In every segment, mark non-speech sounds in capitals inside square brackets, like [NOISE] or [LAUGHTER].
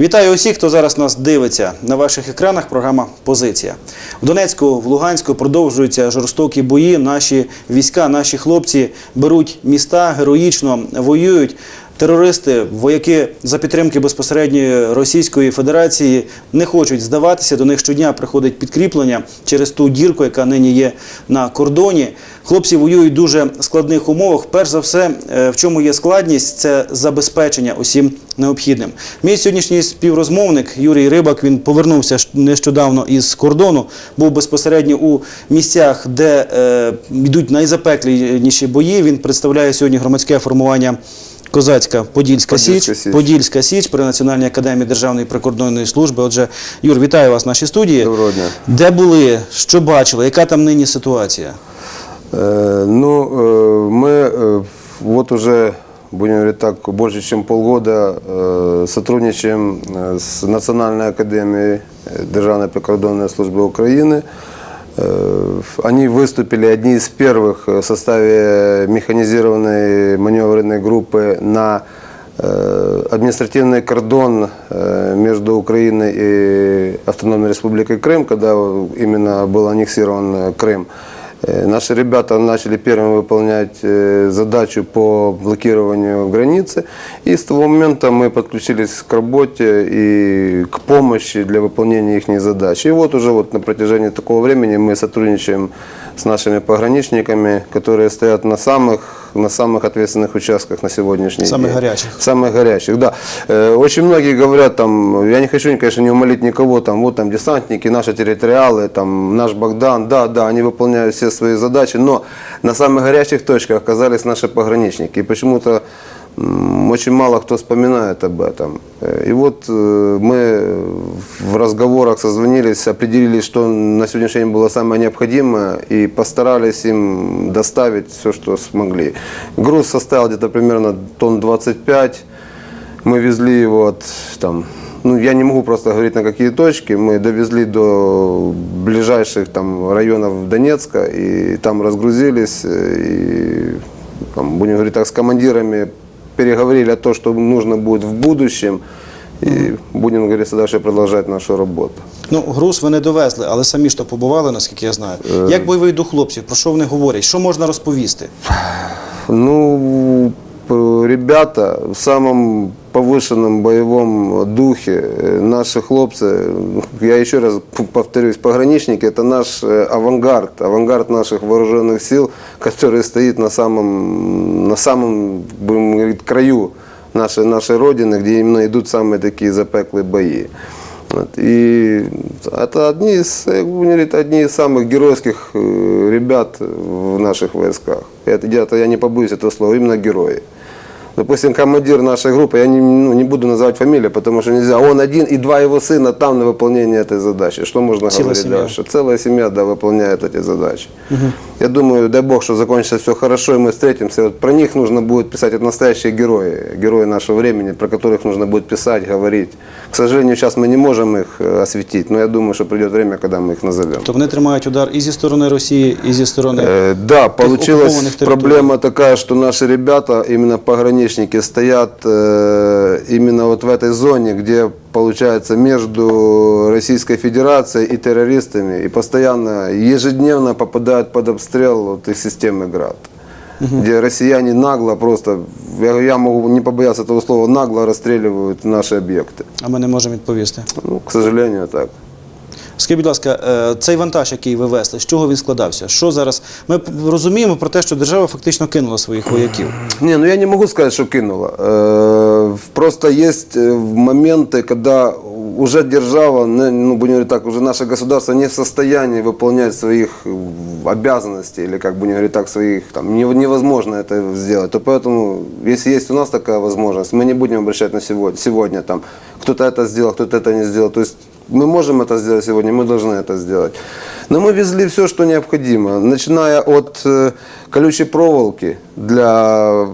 Вітаю усіх, хто зараз нас дивиться. На ваших екранах програма Позиція. В Донецьку, в Луганську продовжуються жорстокі бої. Наші війська, наші хлопці беруть міста, героїчно воюють. Терористи, вояки за підтримки безпосередньої Російської Федерації не хочуть здаватися. До них щодня приходить підкріплення через ту дірку, яка нині є на кордоні. Хлопці воюють в дуже складних умовах. Перш за все, е, в чому є складність, це забезпечення усім необхідним. Мій сьогоднішній співрозмовник Юрій Рибак він повернувся нещодавно із кордону, був безпосередньо у місцях, де е, йдуть найзапекліші бої. Він представляє сьогодні громадське формування. Козацька Подільська, Подільська Січ, Січ. Подільська Січ при Національній академії Державної прикордонної служби. Отже, Юр, вітаю вас в нашій студії. Доброго дня. Де були, що бачили, яка там нині ситуація? Э, Ну, э, мы э, вот уже, будем говорить так, больше чем полгода э, сотрудничаем э, с Национальной академией э, Державной прикордонной службы Украины. Э, Они выступили одни из первых в составе механизированной маневренной группы на э, административный кордон э, между Украиной и Автономной Республикой Крым, когда именно был аннексирован э, Крым. Э, Наши ребята начали первыми выполнять э, задачу по блокированию границы. И с того момента мы подключились к работе и к помощи для выполнения их задач. И вот уже вот на протяжении такого времени мы сотрудничаем с нашими пограничниками, которые стоят на самых, на самых ответственных участках на сегодняшний Самых день. горячих. Самых горячих, да. Э, Очень многие говорят, там, я не хочу, конечно, не умолить никого, там, вот там десантники, наши территориалы, там, наш Богдан, да, да, они выполняют все свои задачи, но на самых горячих точках оказались наши пограничники. И почему-то очень мало кто вспоминает об этом. Э, И вот э, мы в разговорах созвонились, определили, что на сегодняшний день было самое необходимое, и постарались им доставить все, что смогли. Груз составил где-то примерно тонн 25. Мы везли его от там, ну, я не могу просто говорить на какие точки. Мы довезли до ближайших там районов Донецка и там разгрузились. э, И, там, будем говорить так, с командирами переговорили о том, что нужно будет в будущем. І будемо говорити, далі продовжувати нашу роботу. Ну, груз ви не довезли, але самі ж то побували, наскільки я знаю. Як бойовий дух хлопців, про що вони говорять? Що можна розповісти? Ну, ребята в самом повышенном боевом духе, э, наши хлопцы, я еще раз повторюсь, пограничники это наш э, авангард, авангард наших вооруженных сил, который стоит на самом, на самом будем говорить, краю нашей, нашей родины, где именно идут самые такие запеклые бои. Вот. И это одни из, говорить, одни из самых геройских э, ребят в наших войсках. Это, где-то я не побоюсь этого слова, именно герои. Допустим, командир нашей группы, я не, ну, не буду называть фамилию, потому что нельзя. Он один и два его сына там на выполнение этой задачи. Что можно Целая говорить семья. дальше? Целая семья, да, выполняет эти задачи. Я думаю, дай бог, что закончится все хорошо, и мы встретимся. Вот про них нужно будет писать. Это настоящие герои, герои нашего времени, про которых нужно будет писать, говорить. К сожалению, сейчас мы не можем их э, осветить, но я думаю, что придет время, когда мы их назовем. То вони тримають удар і зі сторони Росії, і зі сторони. Э, Да, получилась оккупованных территорий. проблема такая, что наши ребята, именно пограничники, стоят э, именно вот в этой зоне, где получается между Российской Федерацией и террористами, и постоянно, ежедневно попадают под обстрел вот их системы ГРАД. Где россияне нагло просто, я, я могу не побояться этого слова, нагло расстреливают наши объекты. А ми не можемо відповісти. Ну, к сожалению, так. Скажіть, будь ласка, е, цей вантаж, який ви везли, з чого він складався? Що зараз? Ми п- розуміємо про те, що держава фактично кинула своїх вояків. Не, ну я не могу сказать, что кинула. Э, Просто есть э, моменты, когда уже держава, не- ну будем говорить так, уже наше государство не в состоянии выполнять своих э, обязанностей или как будем говорить так, своих, там, не- невозможно это сделать. То поэтому, если есть у нас такая возможность, мы не будем обращать на сегодня, сегодня там, кто-то это сделал, кто-то это не сделал. То есть мы можем это сделать сегодня, мы должны это сделать. Но мы везли все, что необходимо, начиная от э, колючей проволоки для,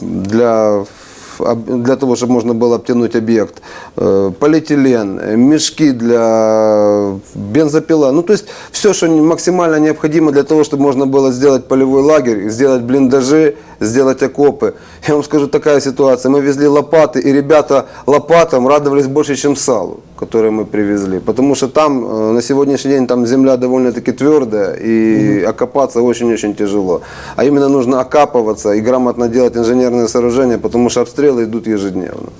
для, для того, чтобы можно было обтянуть объект, э, полиэтилен, мешки для бензопила. Ну, то есть все, что максимально необходимо для того, чтобы можно было сделать полевой лагерь, сделать блиндажи, сделать окопы. Я вам скажу, такая ситуация. Мы везли лопаты, и ребята лопатам радовались больше, чем салу, которое мы привезли. Потому что там э, на сегодняшний день там земля довольно-таки твердая, и окопаться очень-очень тяжело. А именно нужно окапываться и грамотно делать инженерные сооружения, потому что обстрелы идут ежедневно.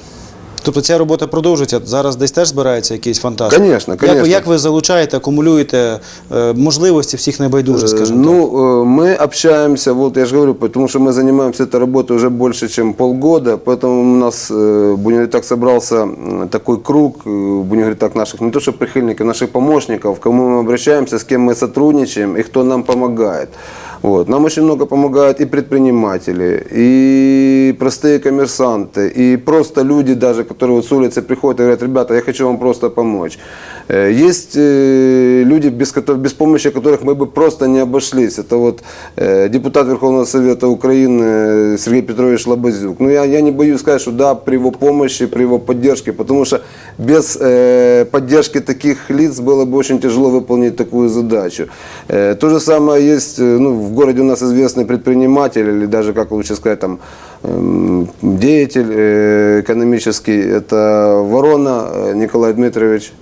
Тобто ця робота продовжується. Зараз десь теж збирається якийсь фантаж. Конечно, Як, ви- конечно. як ви залучаєте, акумулюєте е, можливості всіх небайдужих, скажімо так? Ну, э, мы общаемся, вот я же говорю, потому что мы занимаемся этой работой уже больше, чем полгода, поэтому у нас, э, будем говорить так, собрался м, такой круг, э, будем говорить так, наших, не то что прихильников, наших помощников, к кому мы обращаемся, с кем мы сотрудничаем и кто нам помогает. Вот. Нам очень много помогают и предприниматели, и простые коммерсанты, и просто люди даже, которые вот с улицы приходят и говорят, ребята, я хочу вам просто помочь. Э, Есть э, люди, без, без помощи которых мы бы просто не обошлись. Это вот э, депутат Верховного Совета Украины Сергей Петрович Лобазюк. Ну, я, я не боюсь сказать, что да, при его помощи, при его поддержке, потому что без поддержки таких лиц было бы очень тяжело выполнить такую задачу. То же самое есть, ну, в городе у нас известный предприниматель, или даже, как лучше сказать, там, эм, деятель э, экономический, это Ворона э, Николай Дмитриевич.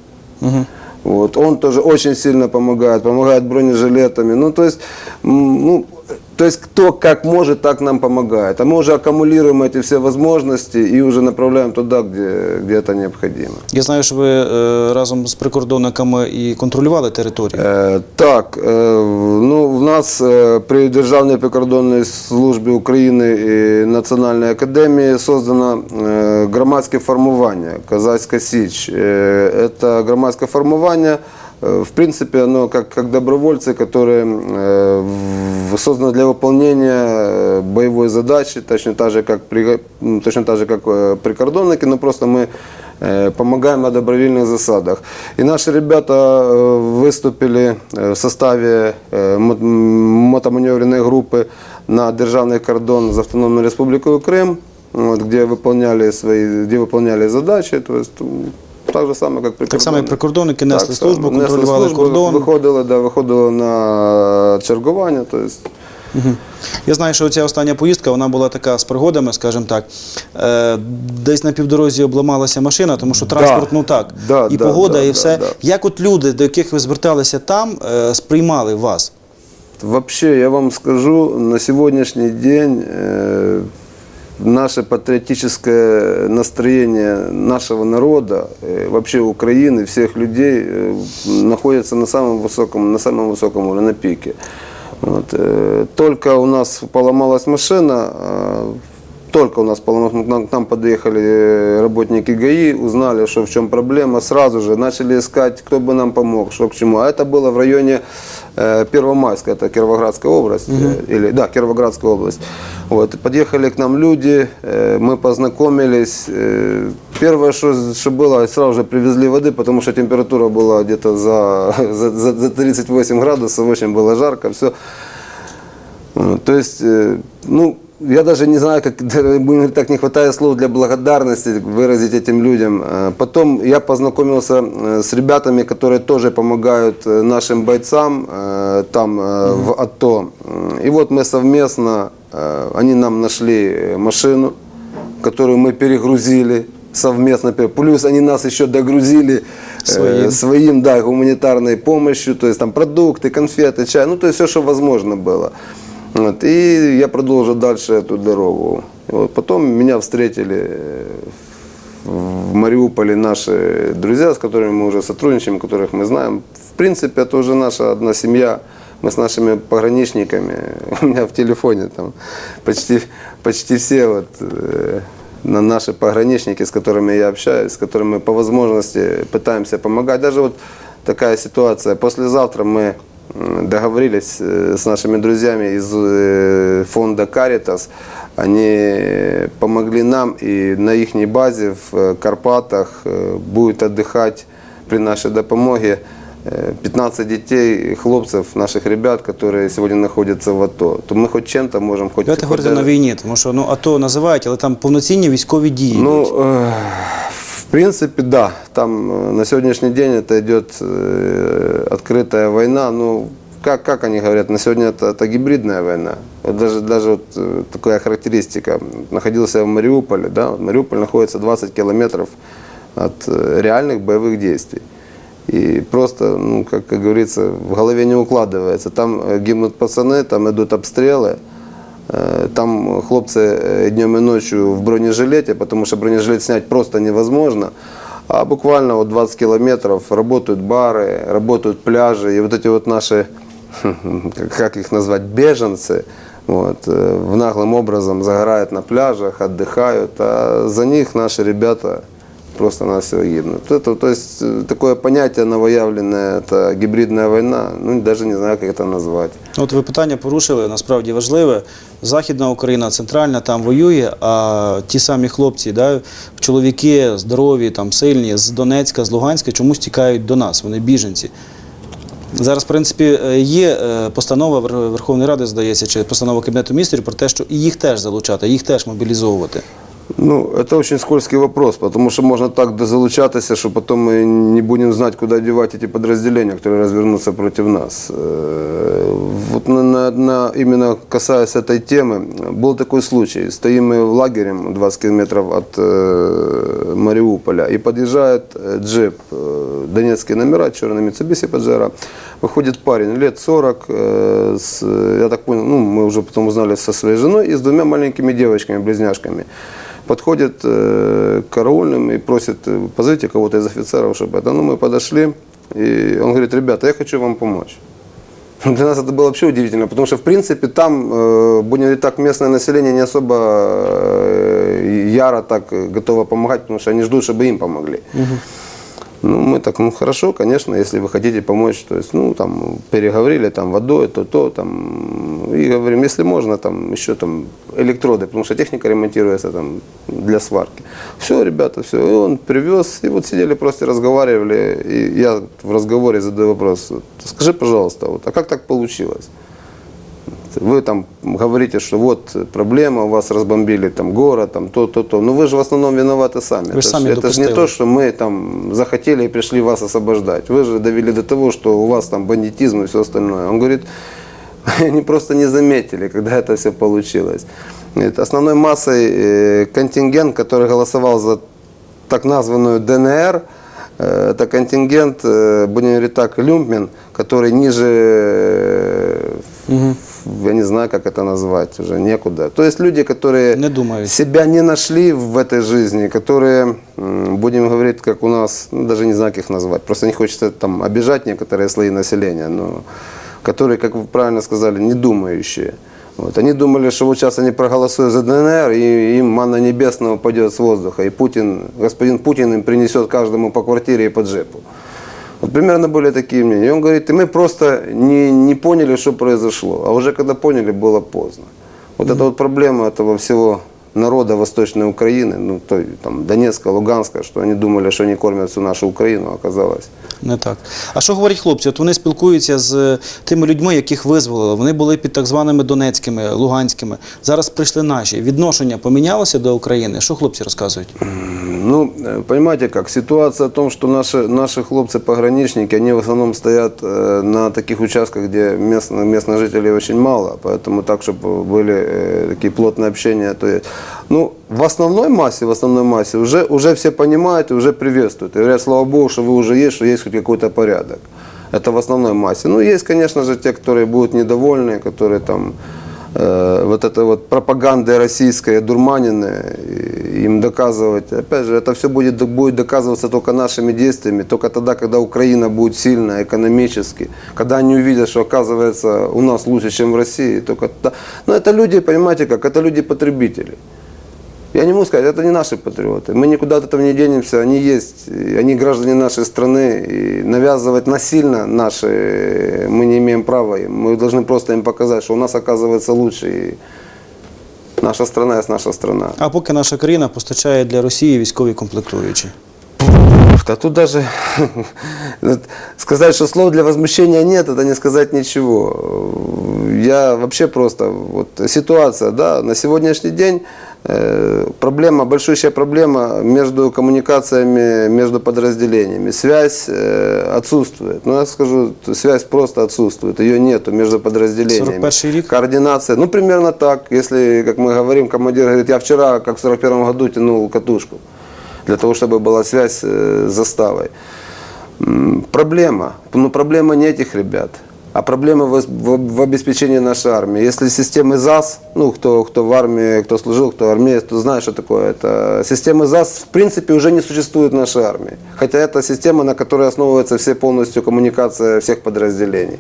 Вот, он тоже очень сильно помогает, помогает бронежилетами. Ну, то есть, ну, то есть кто как может, так нам помогает. А мы уже аккумулируем эти все возможности и уже направляем туда, где, где это необходимо. Я знаю, що ви е, разом з прикордонниками і контролювали територію. Е, Так, е, в- ну, в нас е, при Державній прикордонній службі України і Національній академії создано е, громадське формування Казацька Січ. Е, Це громадське формування, е, в принципе, оно как, как добровольцы, которые э, в- созданы для выполнения э, боевой задачи, точно так же, как, при, точно так же, как э, прикордонники, но просто мы э, помогаем на добровольных засадах. И наши ребята э, выступили э, в составе э, мотоманевренной группы на державный кордон с Автономной Республикой Крым, вот, где выполняли свои, где выполняли задачи, то есть так же самое, как Так само, як прикордонники несли так, службу, несли контролювали службу, кордон. Виходили, да, виходили на чергування. То есть, Я знаю, що ця остання поїздка вона була така з пригодами, скажімо так. Е, десь на півдорозі обламалася машина, тому що транспорт, ну так, Да, і да, погода, да, і все. да. Як от люди, до яких ви зверталися там, е, сприймали вас? Вообще, я вам скажу, на сегодняшний день э, наше патриотическое настроение нашего народа, э, вообще Украины, всех людей э, находится на самом высоком, на самом высоком уровне, на пике. Вот, э, только у нас поломалась машина, э, только у нас поломалась, к нам, подъехали э, работники ГАИ, узнали, что в чем проблема, сразу же начали искать, кто бы нам помог, что к чему. А это было в районе э, Первомайска, это Кировоградская область, э, или, да, Кировоградская область. Вот, подъехали к нам люди, мы познакомились. Первое, что, что было, сразу же привезли воды, потому что температура была где-то за, [LAUGHS] за, за- за 38 градусов, очень было жарко, все. То есть, ну, я даже не знаю, как [LAUGHS] так не хватает слов для благодарности выразить этим людям. Э, Потом я познакомился э, с ребятами, которые тоже помогают э, нашим бойцам там э, в АТО. И вот мы совместно, они нам нашли машину, которую мы перегрузили совместно. Плюс они нас еще догрузили э, Своим. своим, да, гуманитарной помощью, то есть там продукты, конфеты, чай, ну то есть все, что возможно было. Вот, и я продолжил дальше эту дорогу. Вот, потом меня встретили э, в Мариуполе наши друзья, с которыми мы уже сотрудничаем, которых мы знаем. В принципе, это уже наша одна семья. Мы с нашими пограничниками, [LAUGHS] у меня в телефоне там почти, почти все вот, э, на наши пограничники, с которыми я общаюсь, с которыми по возможности пытаемся помогать. Даже вот такая ситуация. Послезавтра мы договорились э, с нашими друзьями из э, фонда Caritas. Они помогли нам, и на их базе в э, Карпатах э, будет отдыхать при нашей допомоге э, 15 детей, хлопцев, наших ребят, которые сегодня находятся в АТО. То мы хоть чем-то можем, хоть... Давайте хоть говорити даже- на війні, тому що ну АТО називають, але там повноцінні військові дії. Ну, йдуть. э, в принципе, да. Там э, на сегодняшний день это идет э, открытая война. Ну, как, как они говорят, на сегодня это, это гибридная война. Вот даже, даже вот э, такая характеристика. Находился в Мариуполе, да, Мариуполь находится 20 километров от реальных боевых действий. И просто, ну, как, как говорится, в голове не укладывается. Там гибнут пацаны, там идут обстрелы, там хлопцы днем и ночью в бронежилете, потому что бронежилет снять просто невозможно. А буквально вот 20 километров работают бары, работают пляжи, и вот эти вот наши, как- [LAUGHS] их назвать, беженцы, вот, в наглым образом загорают на пляжах, отдыхают, а за них наши ребята просто на все гибнут. Это, то есть э, такое понятие новоявленное, это гибридная война, ну даже не знаю, как это назвать. От ви питання порушили, насправді важливе. Західна Україна, центральна там воює, а ті самі хлопці, да, чоловіки здорові, там, сильні, з Донецька, з Луганська чомусь тікають до нас, вони біженці. Зараз, в принципі, е, є е, постанова Вер- Верховної Ради, здається, чи постанова Кабінету міністрів про те, що і їх теж залучати, їх теж мобілізовувати. Ну, это очень скользкий вопрос, потому что можно так дозалучатися, что потом мы не будем знать, куда девать эти подразделения, которые развернутся против нас. Э, Вот на, на- на- именно касаясь этой темы, был такой случай. Стоим мы в лагерем 20 километров от э, Мариуполя, и подъезжает э, джип, э, донецкие номера, черный Mitsubishi Pajero. Выходит парень лет 40, э, с, я так понял, ну, мы уже потом узнали со своей женой, и с двумя маленькими девочками, близняшками подходит э, к караульным и просит, э, позовите кого-то из офицеров, чтобы это. Ну, мы подошли, и он говорит, ребята, я хочу вам помочь. [LAUGHS] Для нас это было вообще удивительно, потому что, в принципе, там, э, будем говорить так, местное население не особо яро так готово помогать, потому что они ждут, чтобы им помогли. Ну, мы так, ну хорошо, конечно, если вы хотите помочь, то есть, ну, там, переговорили, там, водой, то, то, там, и говорим, если можно, там, еще там, электроды, потому что техника ремонтируется там для сварки. Все, ребята, все, и он привез, и вот сидели просто разговаривали, и я в разговоре задаю вопрос, скажи, пожалуйста, вот, а как так получилось? Вы там говорите, что вот проблема, у вас разбомбили там город, там то, то, то. Но вы же в основном виноваты сами. Вы это ж ж- сами это же не то, что мы там захотели и пришли вас освобождать. Вы же довели до того, что у вас там бандитизм и все остальное. Он говорит, [LAUGHS] они просто не заметили, когда это все получилось. Говорит, основной массой э, контингент, который голосовал за так названную ДНР, э, это контингент, э, будем говорить так, люмпмен, который ниже, э, я не знаю, как это назвать, уже некуда. То есть люди, которые Не думают. себя не нашли в этой жизни, которые, будем говорить, как у нас, ну, даже не знаю, как их назвать, просто не хочется там обижать некоторые слои населения, но которые, как вы правильно сказали, не думающие. Вот. Они думали, что вот сейчас они проголосуют за ДНР, и им манна небесная упадет с воздуха, и Путин, господин Путин им принесет каждому по квартире и по джепу. Вот примерно были такие мнения. И он говорит, и мы просто не, не поняли, что произошло. А уже когда поняли, было поздно. Вот это вот проблема этого всего народа Восточной Украины, ну, той, там, Донецка, Луганска, что они думали, что они кормят всю нашу Украину, а оказалось. Не так. А що говорять хлопці? От вони спілкуються з тими людьми, яких визволили. Вони були під так званими донецькими, луганськими. Зараз прийшли наші. Відношення помінялося до України. Що хлопці розказують? Ну, э, понимаете как, ситуация о том, что наши, наши хлопцы-пограничники, они в основном стоят э, на таких участках, где местно, местных жителей очень мало, поэтому так, чтобы были э, такие плотные общения, то есть, ну, в основной массе, в основной массе уже, уже все понимают и уже приветствуют. И говорят, слава богу, что вы уже есть, что есть хоть какой-то порядок. Это в основной массе. Ну, есть, конечно же, те, которые будут недовольны, которые там э, вот это вот пропагандой российской одурманены, и им доказывать, опять же, это все будет, будет доказываться только нашими действиями, только тогда, когда Украина будет сильна экономически, когда они увидят, что оказывается у нас лучше, чем в России, только тогда. Но это люди, понимаете как, это люди-потребители. Я не могу сказать, это не наши патриоты. Мы никуда от этого не денемся, они есть, и они граждане нашей страны. И навязывать насильно наши мы не имеем права. им. Мы должны просто им показать, что у нас оказывается лучше. И наша страна есть наша страна. А поки наша країна постачає для Росії військові комплектуючі. Да тут даже [LAUGHS] вот сказать, что слов для возмущения нет, это не сказать ничего. Я вообще просто, вот ситуация, да, на сегодняшний день Э, Проблема, большущая проблема между коммуникациями, между подразделениями. Связь э, отсутствует. Ну, я скажу, связь просто отсутствует. Ее нету между подразделениями. 41-й рік? Координация, ну, примерно так. Если, как мы говорим, командир говорит, я вчера, как в 41 году, тянул катушку. Для того, чтобы была связь э, с заставой. Проблема. Ну, проблема не этих ребят, а проблема в, в- в обеспечении нашей армии. Если системы ЗАС, ну, кто, кто в армии, кто служил, кто армеец, то знает, что такое это. Системы ЗАС, в принципе, уже не существует в нашей армии. Хотя это система, на которой основывается все полностью коммуникация всех подразделений.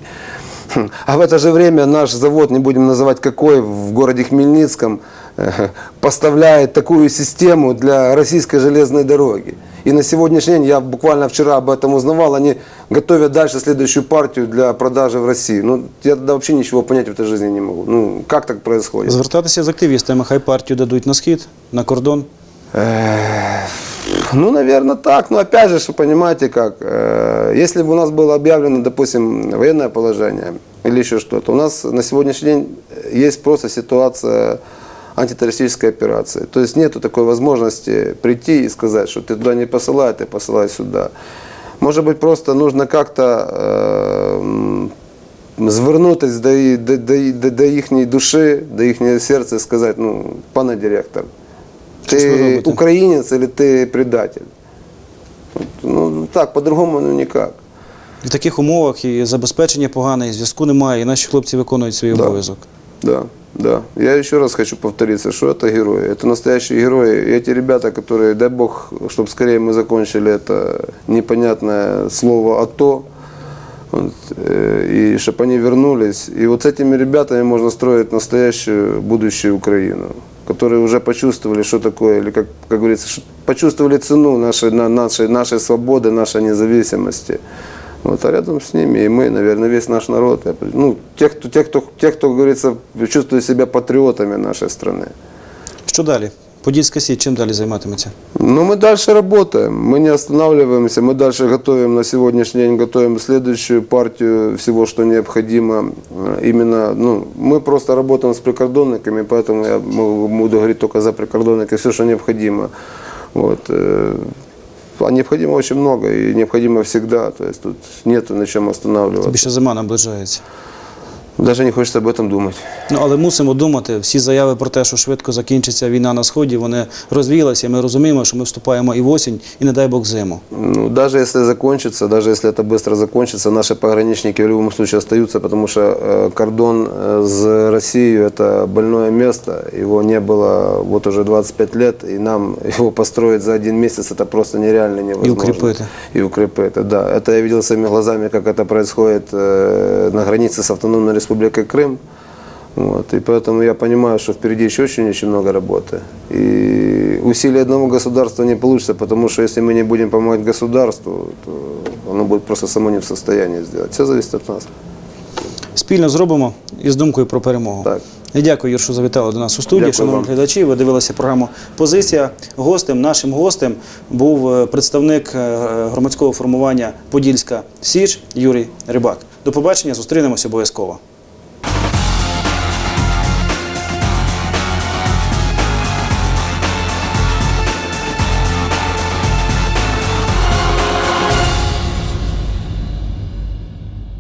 Хм. А в это же время наш завод, не будем называть какой, в городе Хмельницком, э, поставляет такую систему для российской железной дороги. И на сегодняшний день, я буквально вчера об этом узнавал, они готовят дальше следующую партию для продажи в России. Ну, я тогда вообще ничего понять в этой жизни не могу. Ну, как так происходит? Звертатися з активістами, хай партію дадуть на схід, на кордон. Э, Ну, наверное, так. Но опять же, что понимаете как, э, если бы у нас было объявлено, допустим, военное положение или еще что-то, у нас на сегодняшний день есть просто ситуация антитеррористической операции. То есть нету такой возможности прийти и сказать, что ты туда не посылай, ты посылай сюда. Может быть, просто нужно как-то э, м, звернутись до, і- до, до, до, до їхньої душі, до їхнього серця і сказати, ну, пане директор, Що ж ви ти робите? українець чи ти предатель? От, Ну так, по-другому ну ніяк. В таких умовах і забезпечення погане, і зв'язку немає, і наші хлопці виконують свій Да. обов'язок. Да, Да. Я еще раз хочу повториться, что это герои. Это настоящие герои. И эти ребята, которые, дай бог, чтобы скорее мы закончили это непонятное слово «АТО», вот, э, и чтобы они вернулись. И вот с этими ребятами можно строить настоящую будущую Украину, которые уже почувствовали, что такое, или как, как говорится, почувствовали цену нашей, на, нашей, нашей свободы, нашей независимости. Вот, а рядом с ними и мы, наверное, весь наш народ. Я- Ну, те, кто, те, кто, те, кто, как говорится, чувствует себя патриотами нашей страны. Що далі? Подільська сіть чим далі займатиметься? Ну, мы дальше работаем, мы не останавливаемся, мы дальше готовим на сегодняшний день, готовим следующую партию всего, что необходимо. Э, Именно, ну, мы просто работаем с прикордонниками, поэтому я могу- буду говорить только за прикордонники, все, что необходимо. Вот. а необходимо очень много и необходимо всегда, то есть тут нету на чем останавливаться. Більше зима наближається Даже не хочется об этом думать. Ну, але мусимо думати, всі заяви про те, що швидко закінчиться війна на сході, вони розвіялися. і Ми розуміємо, що ми вступаємо і в осінь, і не дай Бог зиму. Ну, даже если закончится, даже если это быстро закончится, наши пограничники в любом случае остаются, потому что э, кордон э, с Россией – это больное место. Его не было вот уже 25 лет, и нам [LAUGHS] его построить за один месяц – это просто нереально невозможно. укрепить. И укрепить, да. Это я видел своими глазами, как это происходит э, на границе с Автономной Республикой Крым. Вот, и поэтому я понимаю, что впереди еще очень-очень много работы. И усилия одного государства не получится, потому что если мы не будем помогать государству, то оно будет просто само не в состоянии сделать. Все зависит от нас. Спільно зробимо із думкою про перемогу. Так. Я дякую, Юр, що завітали до нас у студії. Дякую Шановні вам. глядачі, ви дивилися програму Позиція. Гостем, нашим гостем був е, представник е, громадського формування Подільська Січ Юрій Рибак. До побачення, зустрінемось обов'язково.